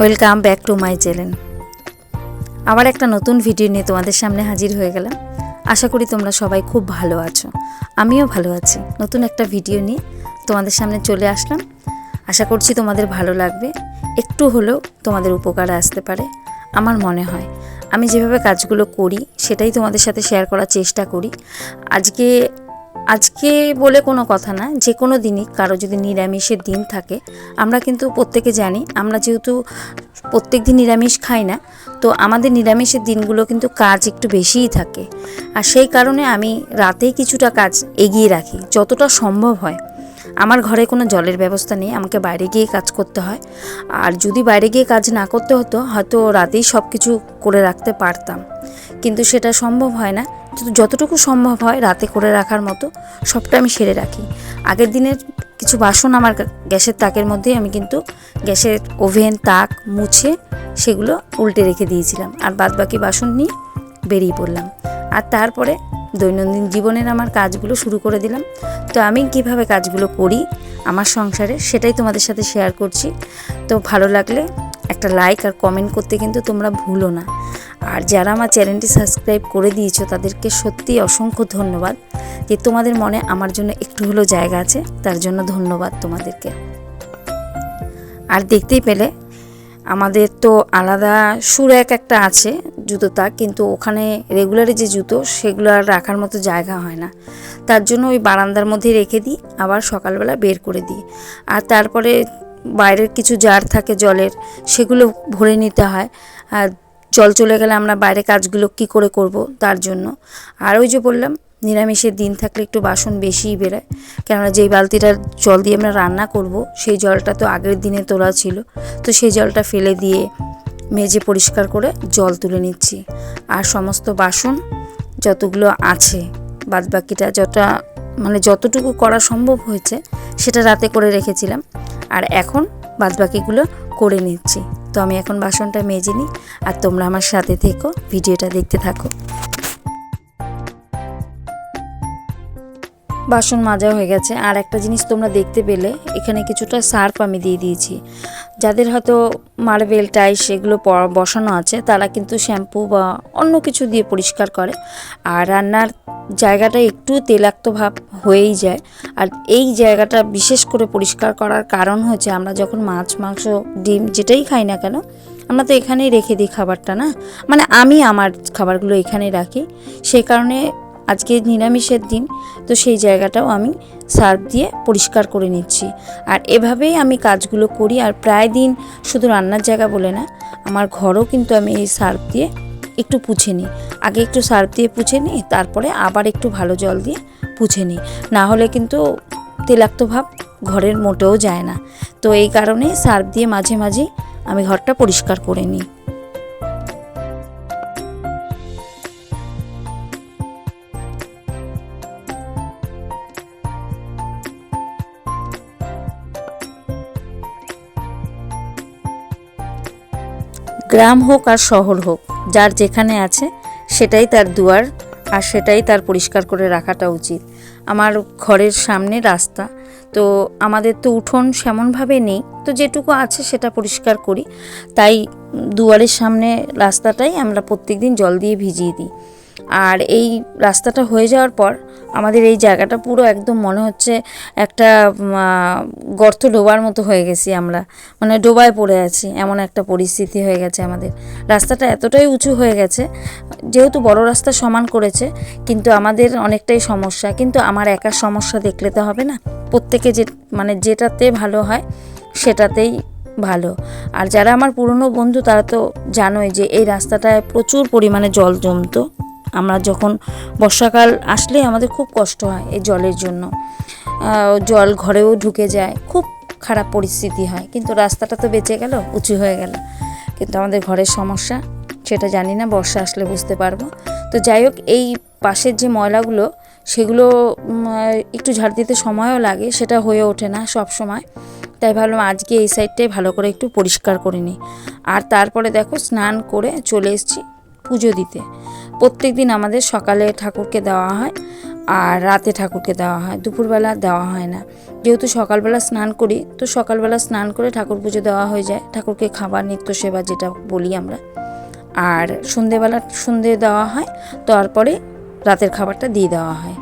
Welcome back to my channel আবার একটা নতুন ভিডিও নিয়ে তোমাদের সামনে হাজির হয়ে গেলাম। আশা করি তোমরা সবাই খুব ভালো আছো। আমিও ভালো আছি। নতুন একটা ভিডিও নিয়ে তোমাদের সামনে চলে আসলাম। আশা করছি তোমাদের ভালো লাগবে। একটু হলেও তোমাদের উপকারে আসতে পারে, আমার মনে হয়। আমি যেভাবে কাজগুলো করি, সেটাই তোমাদের সাথে শেয়ার করার চেষ্টা করি। আজকে আজকে বলে কোনো কথা না, যে কোনো দিনই কারও যদি নিরামিষের দিন থাকে, আমরা কিন্তু প্রত্যেকে জানি, আমরা যেহেতু প্রত্যেক দিন নিরামিষ খাই না, তো আমাদের নিরামিষের দিনগুলো কিন্তু কাজ একটু বেশিই থাকে। আর সেই কারণে আমি রাতেই কিছুটা কাজ এগিয়ে রাখি, যতটা সম্ভব হয়। আমার ঘরে কোনো জলের ব্যবস্থা নেই, আমাকে বাইরে গিয়ে কাজ করতে হয়। আর যদি বাইরে গিয়ে কাজ না করতে হতো, হয়তো রাতেই সব কিছু করে রাখতে পারতাম। কিন্তু সেটা সম্ভব হয় না কিন্তু যতটুকু সম্ভব হয় রাতে করে রাখার মতো সবটা আমি সেরে রাখি। আগের দিনের কিছু বাসন আমার গ্যাসের তাকের মধ্যেই আমি কিন্তু গ্যাসের ওভেন, তাক মুছে সেগুলো উল্টে রেখে দিয়েছিলাম। আর বাদ বাকি বাসন নিয়ে বেরিয়ে পড়লাম। আর তারপরে দৈনন্দিন জীবনের আমার কাজগুলো শুরু করে দিলাম। তো আমি কীভাবে কাজগুলো করি আমার সংসারে সেটাই তোমাদের সাথে শেয়ার করছি। তো ভালো লাগলে একটা লাইক আর কমেন্ট করতে কিন্তু তোমরা ভুলো না। আর যারা আমার চ্যানেলটি সাবস্ক্রাইব করে দিয়েছ, তাদেরকে সত্যি অসংখ্য ধন্যবাদ। যে তোমাদের মনে আমার জন্য একটু হলেও জায়গা আছে, তার জন্য ধন্যবাদ তোমাদেরকে। আর দেখতেই পেলে, আমাদের তো আলাদা সুর এক একটা আছে জুতো তাক কিন্তু ওখানে রেগুলারে যে জুতো, সেগুলো আর রাখার মতো জায়গা হয় না। তার জন্য ওই বারান্দার মধ্যে রেখে দিই, আবার সকালবেলা বের করে দিই। আর তারপরে বাইরের কিছু জার থাকে জলের, সেগুলো ভরে নিতে হয়। আর জল চলে গেলে আমরা বাইরে কাজগুলো কি করে করব তার জন্য। আর ওই যে বললাম, নিরামিষের দিন থাকলে একটু বাসন বেশিই বেরোয়। কেননা যেই বালতিটার জল দিয়ে আমরা রান্না করব, সেই জলটা তো আগের দিনে তোলা ছিল। তো সেই জলটা ফেলে দিয়ে মেজে পরিষ্কার করে জল তুলে নিচ্ছি। আর সমস্ত বাসন যতগুলো আছে, বাদবাকিটা যতটা মানে যতটুকু করা সম্ভব হয়েছে, সেটা রাতে করে রেখেছিলাম। আর এখন বাদবাকিগুলো করে নিচ্ছি। তো আমি এখন বাসনটা মেজে নিই আর তোমরা আমার সাথে থেকো, ভিডিওটা দেখতে থাকো। বাসন মাজা হয়ে গেছে। আর একটা জিনিস তোমরা দেখতে পেলে, এখানে কিছুটা সার্ফ আমি দিয়ে দিয়েছি। যাদের হয়তো মার্বেল টাইস এগুলো প- বসানো আছে, তারা কিন্তু শ্যাম্পু বা অন্য কিছু দিয়ে পরিষ্কার করে। আর রান্নার জায়গাটা একটু তেলাক্ত ভাব হয়েই যায়। আর এই জায়গাটা বিশেষ করে পরিষ্কার করার কারণ হচ্ছে, আমরা যখন মাছ, মাংস, ডিম যেটাই খাই না কেন, আমরা তো এখানেই রেখে দিই খাবারটা, না? মানে আমি আমার খাবারগুলো এখানেই রাখি। সেই কারণে আজকে নিরামিষের দিন, তো সেই জায়গাটাও আমি সার্ফ দিয়ে পরিষ্কার করে নিচ্ছি। আর এভাবেই আমি কাজগুলো করি, আর প্রায় দিন শুধু রান্নার জায়গা বলে না, আমার ঘরও কিন্তু আমি এই সার্ফ দিয়ে একটু পুছে নিই। আগে একটু সার্ফ দিয়ে পুছে নিই, তারপরে আবার একটু ভালো জল দিয়ে পুছে নিই। না হলে কিন্তু তেলাক্ত ভাব ঘরের মোটেও যায় না। তো এই কারণে সার্ফ দিয়ে মাঝে মাঝেই আমি ঘরটা পরিষ্কার করে নিই। গ্রাম হোক আর শহর হোক, যার যেখানে আছে সেটাই তার দুয়ার আর সেটাই তার পরিষ্কার করে রাখাটা উচিত। আমার ঘরের সামনে রাস্তা, তো আমাদের তো উঠোন সেমনভাবে নেই, তো যেটুকু আছে সেটা পরিষ্কার করি। তাই দুয়ারের সামনে রাস্তাটাই আমরা প্রত্যেকদিন জল দিয়ে ভিজিয়ে দিই। আর এই রাস্তাটা হয়ে যাওয়ার পর আমাদের এই জায়গাটা পুরো একদম মনে হচ্ছে একটা গর্ত ডোবার মতো হয়ে গেছি আমরা। মানে ডোবায় পড়ে আছি, এমন একটা পরিস্থিতি হয়ে গেছে আমাদের। রাস্তাটা এতটাই উঁচু হয়ে গেছে, যেহেতু বড় রাস্তা সমান করেছে, কিন্তু আমাদের অনেকটাই সমস্যা। কিন্তু আমার একার সমস্যা দেখলে তো হবে না। প্রত্যেকে যে মানে যেটাতে ভালো হয়, সেটাতেই ভালো। আর যারা আমার পুরনো বন্ধু, তারা তো জানোই যে এই রাস্তাটায় প্রচুর পরিমাণে জল জমতো। আমরা যখন বর্ষাকাল আসলে আমাদের খুব কষ্ট হয় এই জলের জন্য। জল ঘরেও ঢুকে যায়, খুব খারাপ পরিস্থিতি হয়। কিন্তু রাস্তাটা তো বেঁচে গেল, উঁচু হয়ে গেল। কিন্তু আমাদের ঘরের সমস্যা, সেটা জানি না, বর্ষা আসলে বুঝতে পারব। তো যাই হোক, এই পাশের যে ময়লাগুলো, সেগুলো একটু ঝাড় দিতে সময়ও লাগে, সেটা হয়ে ওঠে না সব সময়। তাই ভাবলাম আজকে এই সাইডটাই ভালো করে একটু পরিষ্কার করে নিই। আর তারপরে দেখো, স্নান করে চলে এসেছি পুজো দিতে। প্রত্যেক দিন আমাদের সকালে ঠাকুরকে দেওয়া হয় আর রাতে ঠাকুরকে দেওয়া হয়, দুপুরবেলা দেওয়া হয় না। যেহেতু সকালবেলা স্নান করি, তো সকালবেলা স্নান করে ঠাকুর পুজো দেওয়া হয়ে যায়। ঠাকুরকে খাবার, নিত্য সেবা যেটা বলি আমরা। আর সন্ধেবেলা, সন্ধে দেওয়া হয়, তারপরে রাতের খাবারটা দিয়ে দেওয়া হয়।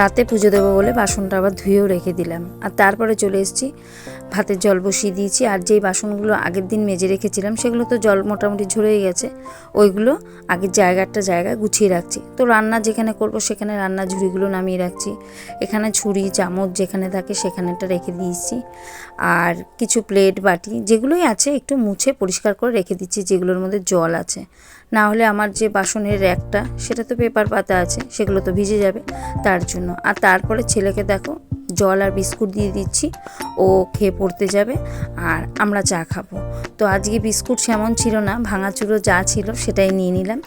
রাতে পুজো দেবো বলে বাসনটা আবার ধুয়েও রেখে দিলাম। আর তারপরে চলে এসেছি, ভাতের জল বসিয়ে দিয়েছি। আর যেই বাসনগুলো আগের দিন মেজে রেখেছিলাম, সেগুলো তো জল মোটামুটি ঝরেই গেছে, ওইগুলো আগের জায়গাটা জায়গায় গুছিয়ে রাখছি। তো রান্না যেখানে করব সেখানে রান্না ঝুড়িগুলো নামিয়ে রাখছি। এখানে ছুরি, চামচ যেখানে থাকে সেখানেটা রেখে দিয়েছি। আর কিছু প্লেট, বাটি যেগুলোই আছে, একটু মুছে পরিষ্কার করে রেখে দিচ্ছি, যেগুলোর মধ্যে জল আছে। না হলে আমার যে বাসনের র্যাকটা, সেটা তো পেপার পাতা আছে, সেগুলো তো ভিজে যাবে তার জন্য। আর তারপরে ছেলেকে দেখো, জল আর বিস্কুট দিয়ে দিচ্ছি, ও খেয়ে পড়তে যাবে, আর আমরা চা খাব। তো আজকে বিস্কুট সেমন ছিল না, ভাঙাচুরো যা ছিল সেটাই নিয়ে নিলাম।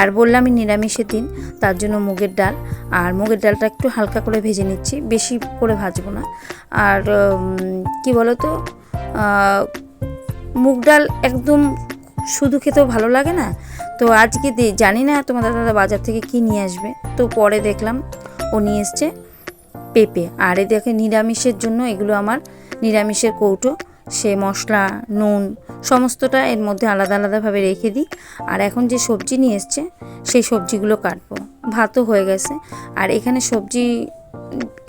আর বললামই নিরামিষের দিন, তার জন্য মুগের ডাল, আর মুগের ডালটা একটু হালকা করে ভেজে নিচ্ছি, বেশি করে ভাজবো না। আর কি বলো তো মুগ ডাল একদম শুধু খেতেও ভালো লাগে না তো আজকে জানি না তোমাদের দাদা বাজার থেকে কি নিয়ে আসবে। তো পরে দেখলাম ও নিয়ে এসছে পেঁপে। আর এ দেখে নিরামিষের জন্য এগুলো আমার নিরামিষের কৌটো, সে মশলা, নুন সমস্তটা এর মধ্যে আলাদা আলাদাভাবে রেখে দিই। আর এখন যে সবজি নিয়ে এসছে, সেই সবজিগুলো কাটবো। ভাতও হয়ে গেছে। আর এখানে সবজি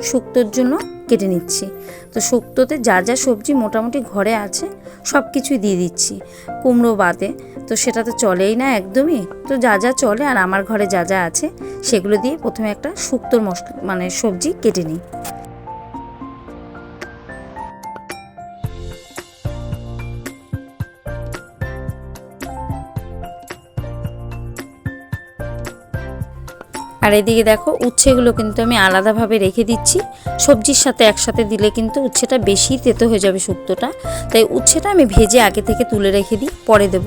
শুক্তোর জন্য কেটে নিচ্ছি। তো শুক্তোতে যা যা সবজি মোটামুটি ঘরে আছে, সব কিছুই দিয়ে দিচ্ছি। কুমড়ো বাদে, তো সেটা তো চলেই না একদমই। তো যা যা চলে আর আমার ঘরে যা যা আছে, সেগুলো দিয়ে প্রথমে একটা শুক্তোর মশলা মানে সবজি কেটে নিই। আর এদিকে দেখো, উচ্ছেগুলো কিন্তু আমি আলাদাভাবে রেখে দিচ্ছি। সবজির সাথে একসাথে দিলে কিন্তু উচ্ছেটা বেশি তেতো হয়ে যাবে শুক্তোটা। তাই উচ্ছেটা আমি ভেজে আগে থেকে তুলে রেখে দিই, পরে দেব।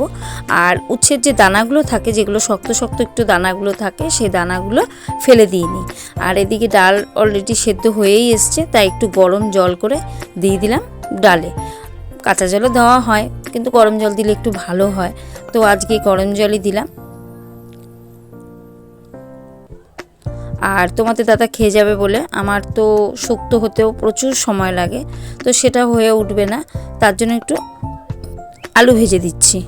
আর উচ্ছের যে দানাগুলো থাকে, যেগুলো শক্ত শক্ত একটু দানাগুলো থাকে, সেই দানাগুলো ফেলে দিয়ে নিই। আর এদিকে ডাল অলরেডি সেদ্ধ হয়েই এসছে, তাই একটু গরম জল করে দিয়ে দিলাম ডালে। কাঁচা জলও দেওয়া হয়, কিন্তু গরম জল দিলে একটু ভালো হয়। তো আজকে গরম জলই দিলাম। আর তোমাদের দাদা খেয়ে যাবে বলে আমার তো শুক্ত হতেও প্রচুর সময় লাগে, তো সেটা হয়ে উঠবে না, তার জন্য একটু আলু ভেজে দিচ্ছি।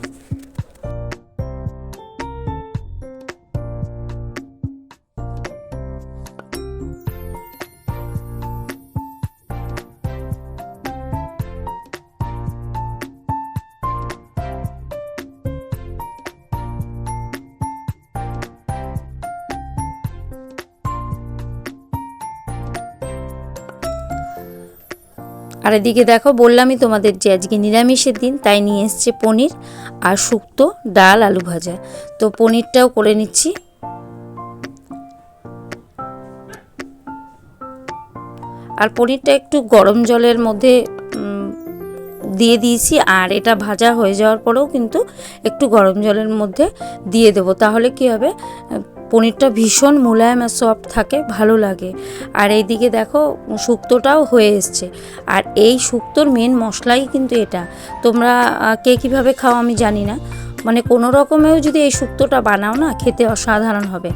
আর এদিকে দেখো, বললামই তোমাদের যে আজকে নিরামিষের দিন, তাই নিয়ে এসছে পনির আর শুক্তো ডাল আলু ভাজা। তো পনিরটাও করে নিচ্ছি। আর পনিরটা একটু গরম জলের মধ্যে দিয়ে দিয়েছি, আর এটা ভাজা হয়ে যাওয়ার পরেও কিন্তু একটু গরম জলের মধ্যে দিয়ে দেবো। তাহলে কি হবে? পনিরটা ভীষণ মোলায়েম আর সফট থাকে, ভালো লাগে। আর এইদিকে দেখো, শুক্তোটাও হয়ে এসছে। আর এই শুক্তোর মেন মশলাই কিন্তু এটা। তোমরা কে কীভাবে খাও আমি জানি না। মানে কোনো রকমেও যদি এই শুক্তোটা বানাও না, খেতে অসাধারণ হবে।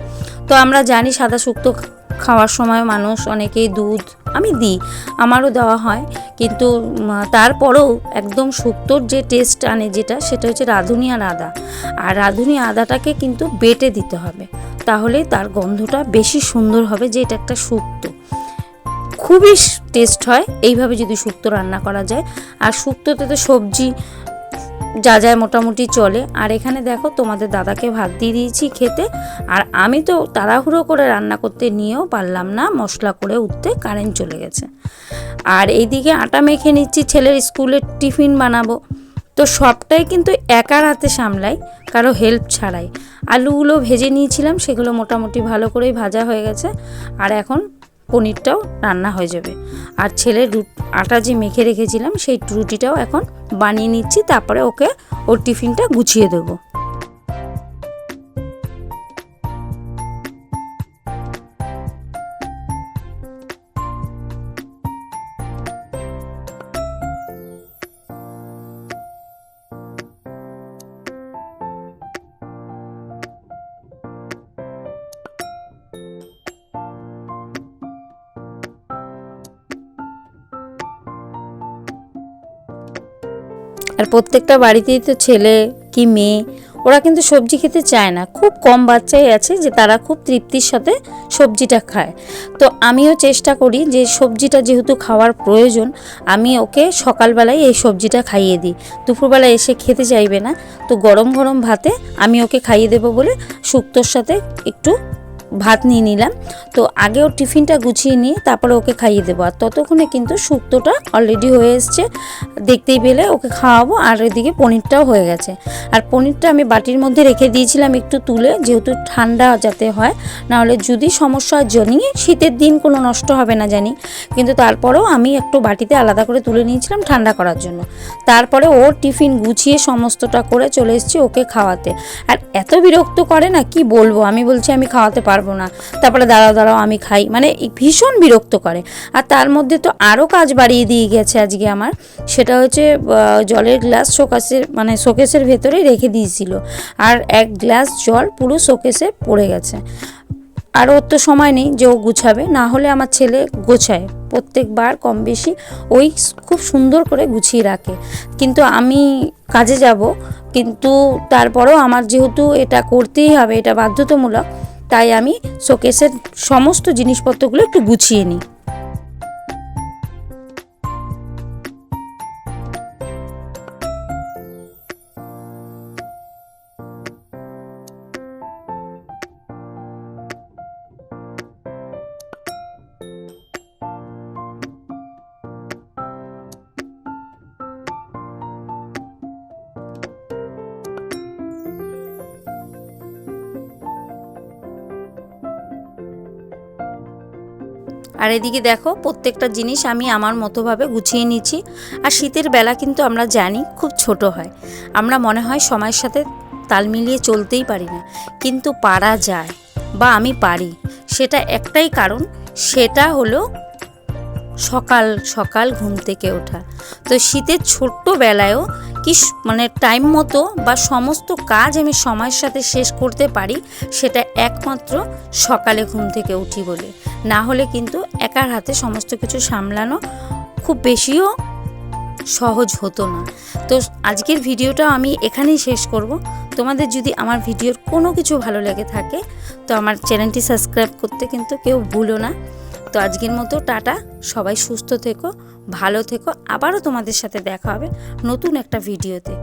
তো আমরা জানি সাদা শুক্তো খাওয়ার সময় মানুষ অনেকেই দুধ, আমি দিই, আমারও দেওয়া হয়। কিন্তু তারপরেও একদম শুক্তোর যে টেস্ট আনে যেটা, সেটা হচ্ছে রাঁধুনি আর আদা। আর রাঁধুনি আদাটাকে কিন্তু বেটে দিতে হবে। তাহলে তার গন্ধটা বেশি সুন্দর হবে যে এটা একটা শুক্তো। খুবই টেস্ট হয়। এইভাবে যদি শুক্তো রান্না করা যায়। আর শুক্তোতে তো সবজি যা যা মোটামুটি চলে। আর এখানে দেখো তোমাদের দাদাকে ভাত দিয়ে দিয়েছি খেতে। আর আমি তো তাড়াহুড়ো করে রান্না করতে নিয়েও পারলাম না, মশলা করে উঠতে কারেন্ট চলে গেছে। আর এইদিকে আটা মেখে নিচ্ছি, ছেলের স্কুলের টিফিন বানাবো। তো সবটাই কিন্তু একার হাতে সামলাই, কারও হেল্প ছাড়াই। আলুগুলো ভেজে নিয়েছিলাম, সেগুলো মোটামুটি ভালো করেই ভাজা হয়ে গেছে। আর এখন পনিরটাও রান্না হয়ে যাবে। আর ছেলের রু আটা যে মেখে রেখেছিলাম, সেই রুটিটাও এখন বানিয়ে নিচ্ছি, তারপরে ওকে ওর টিফিনটা গুছিয়ে দেবো। আর প্রত্যেকটা বাড়িতেই তো ছেলে কি মেয়ে, ওরা কিন্তু সবজি খেতে চায় না। খুব কম বাচ্চাই আছে যে তারা খুব তৃপ্তির সাথে সবজিটা খায়। তো আমিও চেষ্টা করি যে সবজিটা যেহেতু খাওয়ার প্রয়োজন, আমি ওকে সকালবেলায় এই সবজিটা খাইয়ে দিই। দুপুরবেলায় এসে খেতে চাইবে না, তো গরম গরম ভাতে আমি ওকে খাইয়ে দেবো বলে শুক্তোর সাথে একটু ভাত নিয়ে নিলাম। তো আগে ওর টিফিনটা গুছিয়ে নিয়ে তারপরে ওকে খাইয়ে দেবো। আর ততক্ষণে কিন্তু শুক্তোটা অলরেডি হয়ে এসছে। দেখতেই পেলে ওকে খাওয়াবো। আর এদিকে পনিরটাও হয়ে গেছে। আর পনিরটা আমি বাটির মধ্যে রেখে দিয়েছিলাম একটু তুলে, যেহেতু ঠান্ডা যাতে হয়। নাহলে যদি সমস্যা জানি শীতের দিন কোনো নষ্ট হবে না জানি। কিন্তু তারপরেও আমি একটু বাটিতে আলাদা করে তুলে নিয়েছিলাম ঠান্ডা করার জন্য। তারপরে ওর টিফিন গুছিয়ে সমস্তটা করে চলে এসেছি ওকে খাওয়াতে। আর এত বিরক্ত করে না, কি বলব? আমি বলছি আমি খাওয়াতে পারব না। তারপরে দাঁড়াও দাঁড়াও, আমি খাই। মানে ভীষণ বিরক্ত করে। আর তার মধ্যে তো আরও কাজ বাড়িয়ে দিয়ে গেছে আজকে আমার। সেটা হচ্ছে জলের গ্লাস শোকাসের মানে শোকেসের ভেতরেই রেখে দিয়েছিল। আর এক গ্লাস জল পুরো শোকেসে পড়ে গেছে। আর ওর তো সময় নেই যে ও গুছাবে। না হলে আমার ছেলে গোছায়। প্রত্যেকবার কম বেশি ওই খুব সুন্দর করে গুছিয়ে রাখে। কিন্তু আমি কাজে যাব। কিন্তু তারপরেও আমার যেহেতু এটা করতেই হবে, এটা বাধ্যতামূলক তাই আমি শোকেসের সমস্ত জিনিসপত্রগুলো একটু গুছিয়ে নিই। আর এদিকে দেখো, প্রত্যেকটা জিনিস আমি আমার মতোভাবে গুছিয়ে নিচ্ছি। আর শীতের বেলা কিন্তু আমরা জানি খুব ছোট হয়। আমরা মনে হয় সময়ের সাথে তাল মিলিয়ে চলতেই পারি না। কিন্তু পারা যায়, বা আমি পারি। সেটা একটাই কারণ, সেটা হলো সকাল সকাল ঘুম থেকে ওঠা। তো শীতের ছোট্ট বেলায়ও কি মানে টাইম মতো বা সমস্ত কাজ আমি সময়ের সাথে শেষ করতে পারি, সেটা একমাত্র সকালে ঘুম থেকে উঠি বলে। না হলে কিন্তু একার হাতে সমস্ত কিছু সামলানো খুব বেশিও সহজ হতো না। তো আজকের ভিডিওটা আমি এখানেই শেষ করব। তোমাদের যদি আমার ভিডিওর কোনো কিছু ভালো লেগে থাকে, তো আমার চ্যানেলটি সাবস্ক্রাইব করতে কিন্তু কেউ ভুলো না। তো আজকের মতো টাটা। সবাই সুস্থ থেকো, ভালো থেকো। আবারও তোমাদের সাথে দেখা হবে নতুন একটা ভিডিওতে।